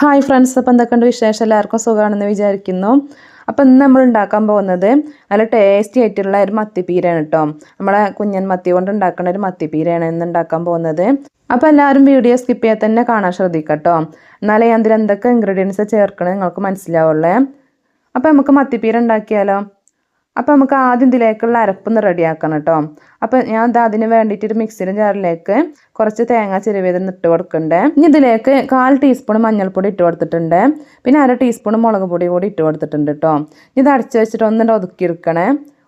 Hi friends അപ്പോൾ എന്തൊക്കെയുണ്ട് വിശേഷം? എല്ലാവർക്കും സുഖമാണെന്ന് വിചാരിക്കുന്നു. അപ്പോൾ ഇന്ന് നമ്മൾ ഉണ്ടാക്കാൻ പോകുന്നത് നല്ല ടേസ്റ്റി ആയിട്ടുള്ള ഒരു മത്തിപ്പീരയാണ് കേട്ടോ നമ്മളെ കുഞ്ഞൻ മത്തി കൊണ്ട് ഉണ്ടാക്കുന്ന ഒരു മത്തിപ്പീരയാണ് ഇന്ന് ഉണ്ടാക്കാൻ പോകുന്നത്. അപ്പോൾ എല്ലാവരും വീഡിയോ സ്കിപ്പ് ചെയ്യാൻ തന്നെ കാണാൻ ശ്രദ്ധിക്കട്ടോ എന്നാലേ അതിൽ എന്തൊക്കെ ഇൻഗ്രീഡിയൻസ് ചേർക്കണത് നിങ്ങൾക്ക് മനസ്സിലാവുള്ളേ. അപ്പോൾ നമുക്ക് മത്തിപ്പീര ഉണ്ടാക്കിയാലോ? അപ്പോൾ നമുക്ക് ആദ്യം ഇതിലേക്കുള്ള അരപ്പൊന്ന് റെഡിയാക്കണം കേട്ടോ. അപ്പോൾ ഞാൻ ഇത് അതിന് വേണ്ടിയിട്ട് ഒരു മിക്സിയുടെ ജാറിലേക്ക് കുറച്ച് തേങ്ങ ചെരുവേതെന്ന് ഇട്ട് കൊടുക്കണ്ടേ ഇനി ഇതിലേക്ക് കാൽ ടീസ്പൂൺ മഞ്ഞൾപ്പൊടി ഇട്ട് കൊടുത്തിട്ടുണ്ട്. പിന്നെ അര ടീസ്പൂൺ മുളക് പൊടി കൂടി ഇട്ട് കൊടുത്തിട്ടുണ്ട് കേട്ടോ. ഇത് അടച്ച് വെച്ചിട്ട് ഒന്നിട്ട് ഒതുക്കിയെടുക്കണേ.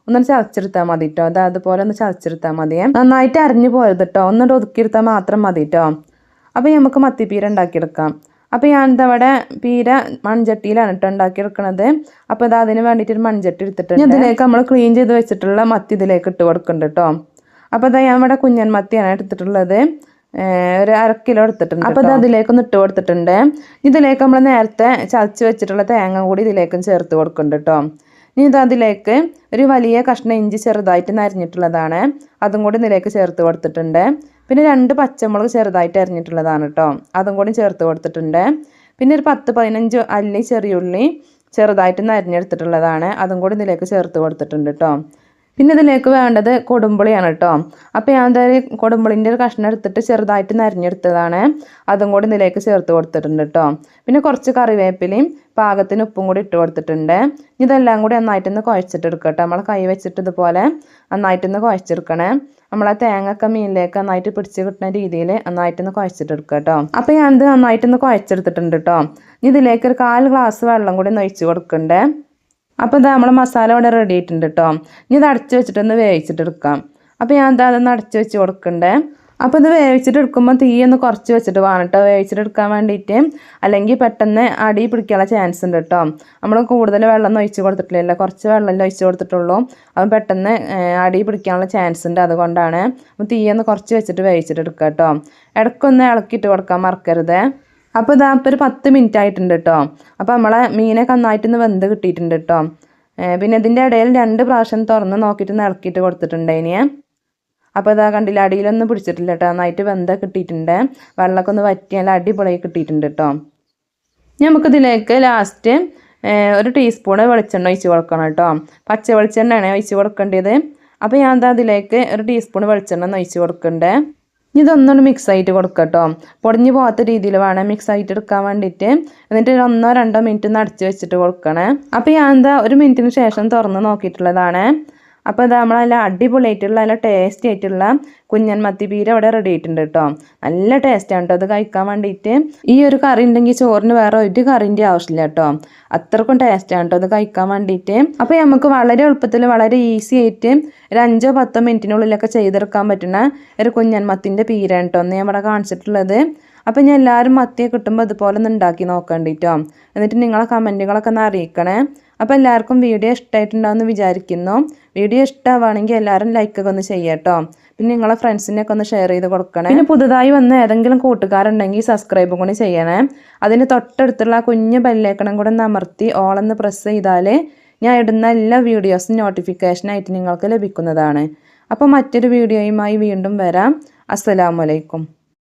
ഒന്നും ചതച്ചെടുത്താൽ മതി കേട്ടോ. അത് അതുപോലെ ഒന്ന് ചതച്ചെടുത്താൽ മതി. നന്നായിട്ട് അരിഞ്ഞു പോയത് കേട്ടോ. ഒന്നിട്ട് ഒതുക്കിയെടുത്താൽ മാത്രം മതി കേട്ടോ. അപ്പോൾ നമുക്ക് മത്തിപ്പീര ഉണ്ടാക്കിയെടുക്കാം. അപ്പോൾ ഞാൻ അവിടെ പീര മൺചട്ടിയിലാണ് കേട്ടോ ഉണ്ടാക്കിയെടുക്കണത്. അപ്പോൾ ഇത് അതിന് വേണ്ടിയിട്ട് ഒരു മൺചട്ടി എടുത്തിട്ടുണ്ട്. ഇതിലേക്ക് നമ്മൾ ക്ലീൻ ചെയ്ത് വെച്ചിട്ടുള്ള മത്തി ഇതിലേക്ക് ഇട്ട് കൊടുക്കുന്നുണ്ട് കേട്ടോ അപ്പോൾ ഇതാ ഞാൻ ഇവിടെ കുഞ്ഞൻ മത്തിയാണ് എടുത്തിട്ടുള്ളത്. ഒരു അര കിലോ എടുത്തിട്ടുണ്ട് അപ്പോൾ ഇത് അതിലേക്കൊന്ന് ഇട്ട് കൊടുത്തിട്ടുണ്ട്. ഇതിലേക്ക് നമ്മൾ നേരത്തെ ചതച്ച് വെച്ചിട്ടുള്ള തേങ്ങ കൂടി ഇതിലേക്കും ചേർത്ത് കൊടുക്കുന്നുണ്ട് കേട്ടോ ഇനി ഇത് അതിലേക്ക് ഒരു വലിയ കഷ്ണം ഇഞ്ചി ചെറുതായിട്ട് നരഞ്ഞിട്ടുള്ളതാണ്. അതും കൂടി ഇതിലേക്ക് ചേർത്ത് കൊടുത്തിട്ടുണ്ട്. പിന്നെ രണ്ട് പച്ചമുളക് ചെറുതായിട്ട് അരിഞ്ഞിട്ടുള്ളതാണ് കേട്ടോ അതും കൂടി ചേർത്ത് കൊടുത്തിട്ടുണ്ട്. പിന്നെ ഒരു പത്ത് പതിനഞ്ച് അല്ലി ചെറിയുള്ളി ചെറുതായിട്ട് നരിഞ്ഞെടുത്തിട്ടുള്ളതാണ് അതും കൂടി ഇതിലേക്ക് ചേർത്ത് കൊടുത്തിട്ടുണ്ട് കേട്ടോ പിന്നെ ഇതിലേക്ക് വേണ്ടത് കൊടുമ്പുളിയാണ് കേട്ടോ. അപ്പോൾ ഞാൻ എന്തായാലും കൊടുമ്പുളിന്റെ ഒരു കഷ്ണം എടുത്തിട്ട് ചെറുതായിട്ട് നരിഞ്ഞെടുത്തതാണ്. അതും കൂടി ഇതിലേക്ക് ചേർത്ത് കൊടുത്തിട്ടുണ്ട് കേട്ടോ. പിന്നെ കുറച്ച് കറിവേപ്പിലയും പാകത്തിന് ഉപ്പും കൂടി ഇട്ട് കൊടുത്തിട്ടുണ്ട്. ഇതെല്ലാം കൂടി നന്നായിട്ടൊന്ന് കുഴച്ചിട്ടെടുക്കട്ടെ നമ്മൾ കൈ വെച്ചിട്ട് ഇതുപോലെ നന്നായിട്ടൊന്ന് കുഴച്ചെടുക്കണേ. നമ്മളെ തേങ്ങയൊക്കെ മീനിലേക്ക് നന്നായിട്ട് പിടിച്ച് കിട്ടുന്ന രീതിയിൽ നന്നായിട്ടൊന്ന് കുഴച്ചിട്ടെടുക്കുക കേട്ടോ. അപ്പോൾ ഞാനിത് നന്നായിട്ടൊന്ന് കുഴച്ചെടുത്തിട്ടുണ്ട് കേട്ടോ. ഇതിലേക്ക് ഒരു കാൽ ഗ്ലാസ് വെള്ളം കൂടി ഒന്ന് ഒഴിച്ച് കൊടുക്കണ്ടേ. അപ്പോൾ ഇതാ നമ്മളെ മസാല ഇവിടെ റെഡി ആയിട്ടുണ്ട് കേട്ടോ ഇനി ഇത് അടച്ച് വെച്ചിട്ടൊന്ന് വേവിച്ചിട്ടെടുക്കാം അപ്പോൾ ഞാൻ എന്താ അതൊന്ന് അടച്ച് വെച്ച് കൊടുക്കണ്ടേ. അപ്പോൾ ഇത് വേവിച്ചിട്ട് എടുക്കുമ്പോൾ തീ ഒന്ന് കുറച്ച് വെച്ചിട്ട് വേണം കേട്ടോ വേവിച്ചിട്ട് എടുക്കാൻ വേണ്ടിയിട്ട്. അല്ലെങ്കിൽ പെട്ടെന്ന് അടി പിടിക്കാനുള്ള ചാൻസ് ഉണ്ട് കേട്ടോ നമ്മൾ കൂടുതൽ വെള്ളം ഒഴിച്ച് കൊടുത്തിട്ടില്ല കുറച്ച് വെള്ളം ഒഴിച്ച് കൊടുത്തിട്ടുള്ളൂ. അപ്പം പെട്ടെന്ന് അടി പിടിക്കാനുള്ള ചാൻസ് ഉണ്ട് അതുകൊണ്ടാണ്. അപ്പോൾ തീയൊന്ന് കുറച്ച് വെച്ചിട്ട് വേവിച്ചിട്ട് എടുക്കുക കേട്ടോ ഇടയ്ക്കൊന്ന് ഇളക്കിയിട്ട് കൊടുക്കാൻ മറക്കരുത്. അപ്പോൾ ഇതാ ഇപ്പോൾ ഒരു പത്ത് മിനിറ്റ് ആയിട്ടുണ്ട് കേട്ടോ അപ്പോൾ നമ്മളെ മീനൊക്കെ നന്നായിട്ടൊന്ന് വെന്ത് കിട്ടിയിട്ടുണ്ട് കേട്ടോ പിന്നെ ഇതിന്റെ ഇടയിൽ രണ്ട് പ്രാവശ്യം തുറന്ന് നോക്കിയിട്ട് ഇളക്കിയിട്ട് കൊടുത്തിട്ടുണ്ട് ഇനിയെ. അപ്പോൾ ഇതാ കണ്ടില്ല അടിയിലൊന്നും പിടിച്ചിട്ടില്ല കേട്ടോ നന്നായിട്ട് വെന്ത കിട്ടിയിട്ടുണ്ട്. വെള്ളമൊക്കെ ഒന്ന് വറ്റിയാൽ അടിപൊളിയായി കിട്ടിയിട്ടുണ്ട് കേട്ടോ നമുക്കിതിലേക്ക് ലാസ്റ്റ് ഒരു ടീസ്പൂണ് വെളിച്ചെണ്ണ ഒഴിച്ച് കൊടുക്കണം കേട്ടോ പച്ച വെളിച്ചെണ്ണയാണ് ഒഴിച്ച് കൊടുക്കേണ്ടത്. അപ്പോൾ ഞാൻ അതിലേക്ക് ഒരു ടീസ്പൂൺ വെളിച്ചെണ്ണ ഒഴിച്ച് കൊടുക്കണ്ടേ ഇതൊന്നുകൂടി മിക്സ് ആയിട്ട് കൊടുക്കുക കേട്ടോ പൊടിഞ്ഞു പോകാത്ത രീതിയിൽ വേണം മിക്സ് ആയിട്ട് എടുക്കാൻ വേണ്ടിയിട്ട്. എന്നിട്ട് ഒന്നോ രണ്ടോ മിനിറ്റ് ഒന്ന് വെച്ചിട്ട് കൊടുക്കണേ. അപ്പോൾ ഞാൻ എന്താ ഒരു മിനിറ്റിന് ശേഷം തുറന്ന് നോക്കിയിട്ടുള്ളതാണ്. അപ്പോൾ ഇത് നമ്മൾ നല്ല അടിപൊളിയായിട്ടുള്ള നല്ല ടേസ്റ്റി ആയിട്ടുള്ള കുഞ്ഞൻ മത്തിപ്പീര അവിടെ റെഡി ആയിട്ടുണ്ട് കേട്ടോ നല്ല ടേസ്റ്റാണ് കേട്ടോ അത് കഴിക്കാൻ വേണ്ടിയിട്ട് ഈ ഒരു കറി ഉണ്ടെങ്കിൽ ചോറിന് വേറെ ഒരു കറിന്റെ ആവശ്യമില്ല കേട്ടോ അത്രക്കും ടേസ്റ്റാണ് കേട്ടോ അത് കഴിക്കാൻ വേണ്ടിയിട്ട് അപ്പോൾ നമുക്ക് വളരെ എളുപ്പത്തിൽ വളരെ ഈസി ആയിട്ട് ഒരു അഞ്ചോ പത്തോ മിനിറ്റിനുള്ളിലൊക്കെ ചെയ്തെടുക്കാൻ പറ്റുന്ന ഒരു കുഞ്ഞൻ മത്തിന്റെ പീര കേട്ടോ ഒന്ന് ഞാൻ ഇവിടെ കാണിച്ചിട്ടുള്ളത്. അപ്പോൾ ഞാൻ എല്ലാവരും മത്തിയെ കിട്ടുമ്പോൾ ഇതുപോലെ ഒന്ന് ഉണ്ടാക്കി നോക്കണ്ടിട്ടോ എന്നിട്ട് നിങ്ങളെ കമന്റുകളൊക്കെ ഒന്ന് അറിയിക്കണേ. അപ്പോൾ എല്ലാവർക്കും വീഡിയോ ഇഷ്ടമായിട്ടുണ്ടാവുമെന്ന് വിചാരിക്കുന്നു. വീഡിയോ ഇഷ്ടമാവുകയാണെങ്കിൽ എല്ലാവരും ലൈക്കൊക്കെ ഒന്ന് ചെയ്യട്ടോ പിന്നെ നിങ്ങളെ ഫ്രണ്ട്സിനൊക്കെ ഒന്ന് ഷെയർ ചെയ്ത് കൊടുക്കണേ. പിന്നെ പുതുതായി വന്ന ഏതെങ്കിലും കൂട്ടുകാരുണ്ടെങ്കിൽ സബ്സ്ക്രൈബും കൂടി ചെയ്യണേ. അതിന് തൊട്ടടുത്തുള്ള കുഞ്ഞു ബെല്ലേക്കണം കൂടെ ഒന്ന് അമർത്തി ഓളെന്ന് പ്രസ് ചെയ്താൽ ഞാൻ ഇടുന്ന എല്ലാ വീഡിയോസും നോട്ടിഫിക്കേഷനായിട്ട് നിങ്ങൾക്ക് ലഭിക്കുന്നതാണ്. അപ്പോൾ മറ്റൊരു വീഡിയോയുമായി വീണ്ടും വരാം. അസ്സലാമലൈക്കും